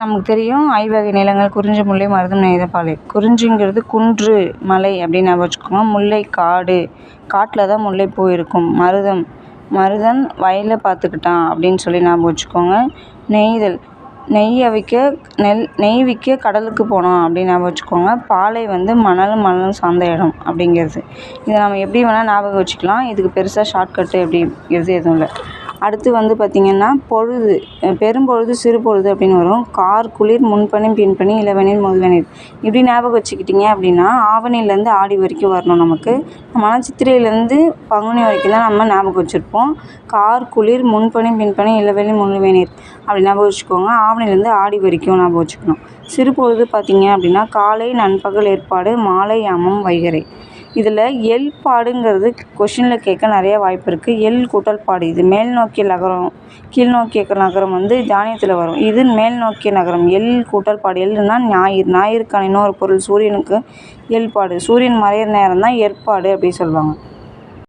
நமக்கு தெரியும் ஐவகை நிலங்கள் குறிஞ்சி முல்லை மருதம் நெய்தப்பாலை குறிஞ்சிங்கிறது குன்று மலை அப்படின்னு ஞாபகம் வச்சுக்கோங்க. முல்லை காடு. காட்டில் தான் முல்லைப்பூ இருக்கும். மருதம். மருதன் வயலில் பார்த்துக்கிட்டான் அப்படின்னு சொல்லி ஞாபகம் வச்சுக்கோங்க. நெய்தல். நெய் அவிக்க நெல் நெய் விற்க கடலுக்கு போனோம் அப்படின்னு ஞாபகம் வச்சுக்கோங்க. பாலை வந்து மணலும் மணலும் சார்ந்த இடம் அப்படிங்கிறது. இதை நம்ம எப்படி வேணால் ஞாபகம் வச்சுக்கலாம். இதுக்கு பெருசாக ஷார்ட்கட்டு அப்படிங்கிறது எதுவும் இல்லை. அடுத்து வந்து பார்த்திங்கன்னா பொழுது பெரும்பொழுது சிறுபொழுது அப்படின்னு வரும். கார் குளிர் முன்பனி பின்பனி இளவெனில் முதுவெனில் இப்படி ஞாபகம் வச்சுக்கிட்டிங்க அப்படின்னா ஆவணிலேருந்து ஆடி வரைக்கும் வரணும் நமக்கு. நம்ம சித்திரையிலேருந்து பங்குனி வரைக்கும் தான் நம்ம ஞாபகம் வச்சுருப்போம். கார் குளிர் முன்பனி பின்பனி இளவேனில் முழுவேனீர் அப்படி ஞாபகம் வச்சுக்கோங்க. ஆவணிலேருந்து ஆடி வரைக்கும் ஞாபகம் வச்சுக்கணும். சிறுபொழுது பார்த்திங்க அப்படின்னா காலை நண்பகல் ஏற்பாடு மாலை அமம் வைகறை. இதில் எல் பாடுங்கிறது கொஷினில் கேட்க நிறைய வாய்ப்பு இருக்குது எல் கூட்டல் பாடு இது மேல் நோக்கிய நகரம் கீழ் நோக்கிய நகரம் வந்து தானியத்தில் வரும். இது மேல் நோக்கிய நகரம். எல் கூட்டல் பாடு எல்னா ஞாயிறு. ஞாயிறுக்கான இன்னொரு பொருள் சூரியனுக்கு எல்பாடு சூரியன் மறையிற நேரம் தான் ஏற்பாடு அப்படி சொல்லுவாங்க.